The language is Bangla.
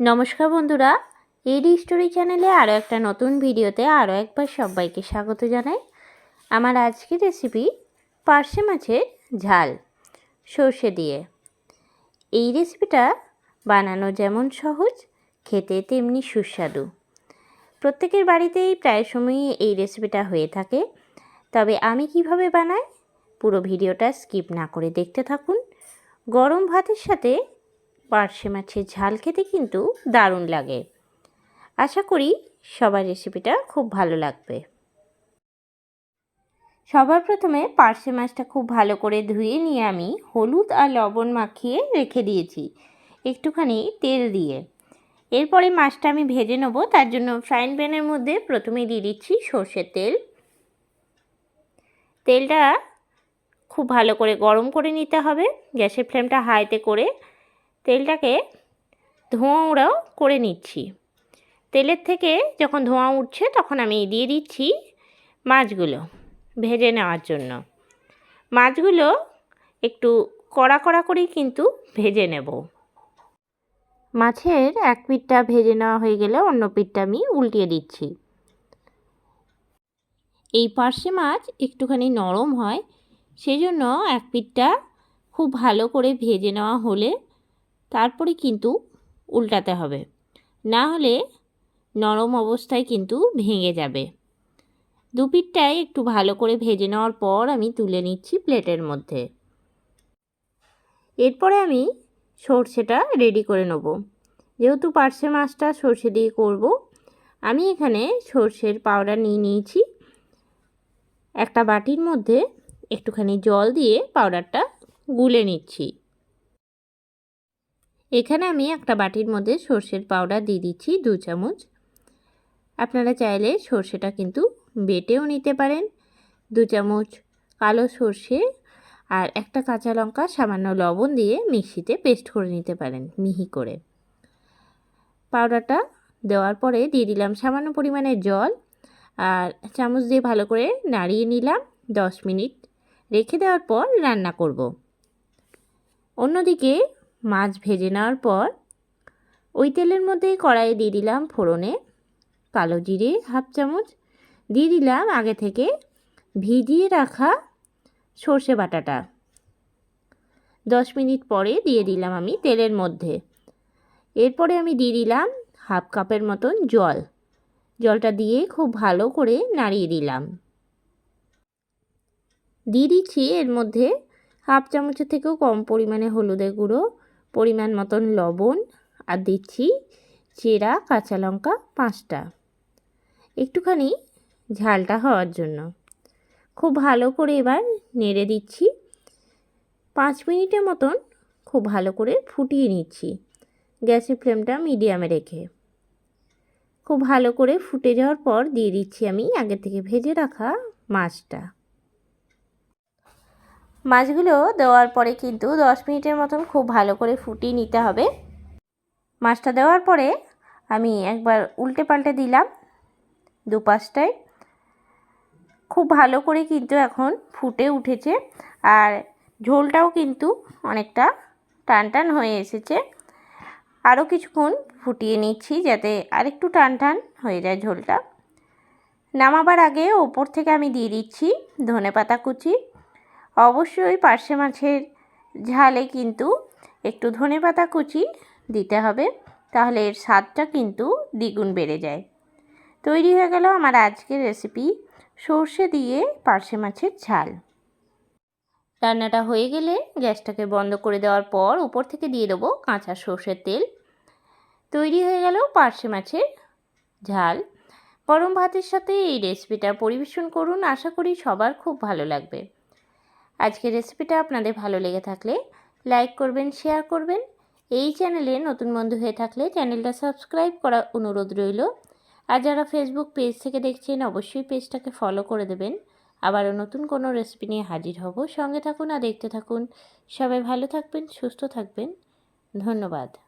নমস্কার বন্ধুরা, এডি স্টোরি চ্যানেলে আরও একটা নতুন ভিডিওতে আরও একবার সবাইকে স্বাগত জানাই। আমার আজকের রেসিপি পার্শে মাছের ঝাল, সর্ষে দিয়ে। এই রেসিপিটা বানানো যেমন সহজ, খেতে তেমনি সুস্বাদু। প্রত্যেকের বাড়িতেই প্রায় সময়ই এই রেসিপিটা হয়ে থাকে। তবে আমি কীভাবে বানাই, পুরো ভিডিওটা স্কিপ না করে দেখতে থাকুন। গরম ভাতের সাথে পার্শে মাছের ঝাল খেতে কিন্তু দারুণ লাগে। আশা করি সবার রেসিপিটা খুব ভালো লাগবে। সবার প্রথমে পার্শে মাছটা খুব ভালো করে ধুয়ে নিয়ে আমি হলুদ আর লবণ মাখিয়ে রেখে দিয়েছি। একটুখানি তেল দিয়ে। এরপরে মাছটা আমি ভেজে নেব, তার জন্য ফ্রাইং প্যানের মধ্যে প্রথমে দিয়ে দিচ্ছি সর্ষের তেল। তেলটা খুব ভালো করে গরম করে নিতে হবে। গ্যাসের ফ্লেমটা হাইতে করে তেলটাকে ধোঁয়া উড়াও করে নিচ্ছি। তেলের থেকে যখন ধোঁয়া উঠছে তখন আমি দিয়ে দিচ্ছি মাছগুলো ভেজে নেওয়ার জন্য। মাছগুলো একটু কড়া কড়া করেই কিন্তু ভেজে নেব। মাছের এক পিঠটা ভেজে নেওয়া হয়ে গেলে অন্য পিঠটা আমি উল্টিয়ে দিচ্ছি। এই পার্শে মাছ একটুখানি নরম হয় সেই জন্য এক পিঠটা খুব ভালো করে ভেজে নেওয়া হলে তারপরে কিন্তু উল্টাতে হবে। না হলে নরম অবস্থায় কিন্তু ভেঙে যাবে। দুপিটটাই একটু ভালো করে ভেজে নেওয়ার পর আমি তুলে নিচ্ছি প্লেটের মধ্যে। এরপরে আমি সর্ষেটা রেডি করে নেব। যেহেতু পার্শে মাছটা সর্ষে দিয়ে করব, আমি এখানে সর্ষের পাউডার নিয়ে নিয়েছি। একটা বাটির মধ্যে একটুখানি জল দিয়ে পাউডারটা গুলে নিচ্ছি। এখানে আমি একটা বাটির মধ্যে সর্ষের পাউডার দিয়ে দিচ্ছি দু চামচ। আপনারা চাইলে সর্ষেটা কিন্তু বেটেও নিতে পারেন। দু চামচ কালো সর্ষে আর একটা কাঁচা লঙ্কা, সামান্য লবণ দিয়ে মিক্সিতে পেস্ট করে নিতে পারেন মিহি করে। পাউডারটা দেওয়ার পরে দিয়ে দিলাম সামান্য পরিমাণে জল আর চামচ দিয়ে ভালো করে নাড়িয়ে নিলাম দশ মিনিট। রেখে দেওয়ার পর রান্না করব। অন্যদিকে মাছ ভেজে নেওয়ার পর ওই তেলের মধ্যে কড়াইয়ে দিয়ে দিলাম ফোড়নে কালো জিরে হাফ চামচ। দিয়ে দিলাম আগে থেকে ভিজিয়ে রাখা সর্ষে বাটাটা। দশ মিনিট পরে দিয়ে দিলাম আমি তেলের মধ্যে। এরপরে আমি দিয়ে দিলাম হাফ কাপের মতন জল। জলটা দিয়ে খুব ভালো করে নাড়িয়ে দিলাম। দিয়ে দিচ্ছি এর মধ্যে হাফ চামচের থেকেও কম পরিমাণে হলুদের গুঁড়ো পরিমাণ মতন লবণ আর দিচ্ছি চেরা, কাঁচা লঙ্কা পাঁচটা। একটুখানি ঝালটা হওয়ার জন্য। খুব ভালো করে এবার নেড়ে দিচ্ছি। পাঁচ মিনিটের মতন খুব ভালো করে ফুটিয়ে নিচ্ছি গ্যাসের ফ্লেমটা মিডিয়ামে রেখে। খুব ভালো করে ফুটে যাওয়ার পর দিয়ে দিচ্ছি আমি আগে থেকে ভেজে রাখা মাছটা। মাছগুলো দেওয়ার পরে কিন্তু দশ মিনিটের মতন খুব ভালো করে ফুটিয়ে নিতে হবে। মাছটা দেওয়ার পরে আমি একবার উল্টে পাল্টে দিলাম দুপাশটায়। খুব ভালো করে কিন্তু এখন ফুটে উঠেছে আর ঝোলটাও কিন্তু অনেকটা টান টান হয়ে এসেছে। আরও কিছুক্ষণ ফুটিয়ে নিচ্ছি যাতে আরেকটু টান টান হয়ে যায় ঝোলটা। নামাবার আগে ওপর থেকে আমি দিয়ে দিচ্ছি ধনে পাতা কুচি। অবশ্যই পার্শে মাছের ঝালে কিন্তু একটু ধনে পাতা কুচি দিতে হবে, তাহলে এর স্বাদটা কিন্তু দ্বিগুণ বেড়ে যায়। তৈরি হয়ে গেল আমার আজকের রেসিপি সর্ষে দিয়ে পার্শে মাছের ঝাল। রান্নাটা হয়ে গেলে গ্যাসটাকে বন্ধ করে দেওয়ার পর উপর থেকে দিয়ে দেবো কাঁচা সর্ষের তেল। তৈরি হয়ে গেল পার্শে মাছের ঝাল। গরম ভাতের সাথে এই রেসিপিটা পরিবেশন করুন, আশা করি সবার খুব ভালো লাগবে। আজকের রেসিপিটা আপনাদের ভালো লেগে থাকলে লাইক করবেন, শেয়ার করবেন। এই চ্যানেলে নতুন বন্ধু হয়ে থাকলে চ্যানেলটা সাবস্ক্রাইব করা অনুরোধ রইল। আর যারা ফেসবুক পেজ থেকে দেখছেন, অবশ্যই পেজটাকে ফলো করে দেবেন। আবারও নতুন কোনো রেসিপি নিয়ে হাজির হব। সঙ্গে থাকুন আর দেখতে থাকুন। সবাই ভালো থাকবেন, সুস্থ থাকবেন। ধন্যবাদ।